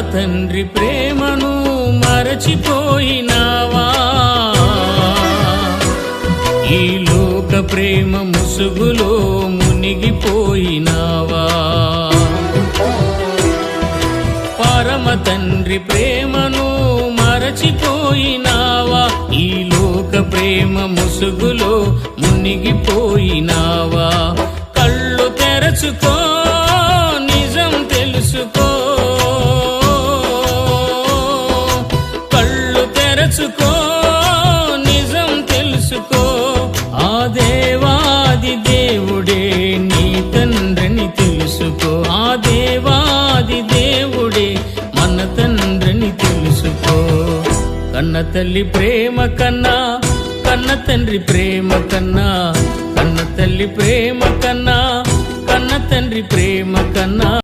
తండ్రి ప్రేమను మరచిపోయినావా? ఈ లోక ప్రేమ ముసుగులో మునిగిపోయినావా? పరమ తండ్రి ప్రేమను మరచిపోయినావా? ఈ లోక ప్రేమ ముసుగులో మునిగిపోయినావా? కళ్ళు తెరచుకో నిజం తెలుసుకో కన్న తల్లి ప్రేమ కన్నా కన్న తండ్రి ప్రేమ కన్నా కన్న తల్లి ప్రేమ కన్నా కన్న తండ్రి ప్రేమ కన్నా.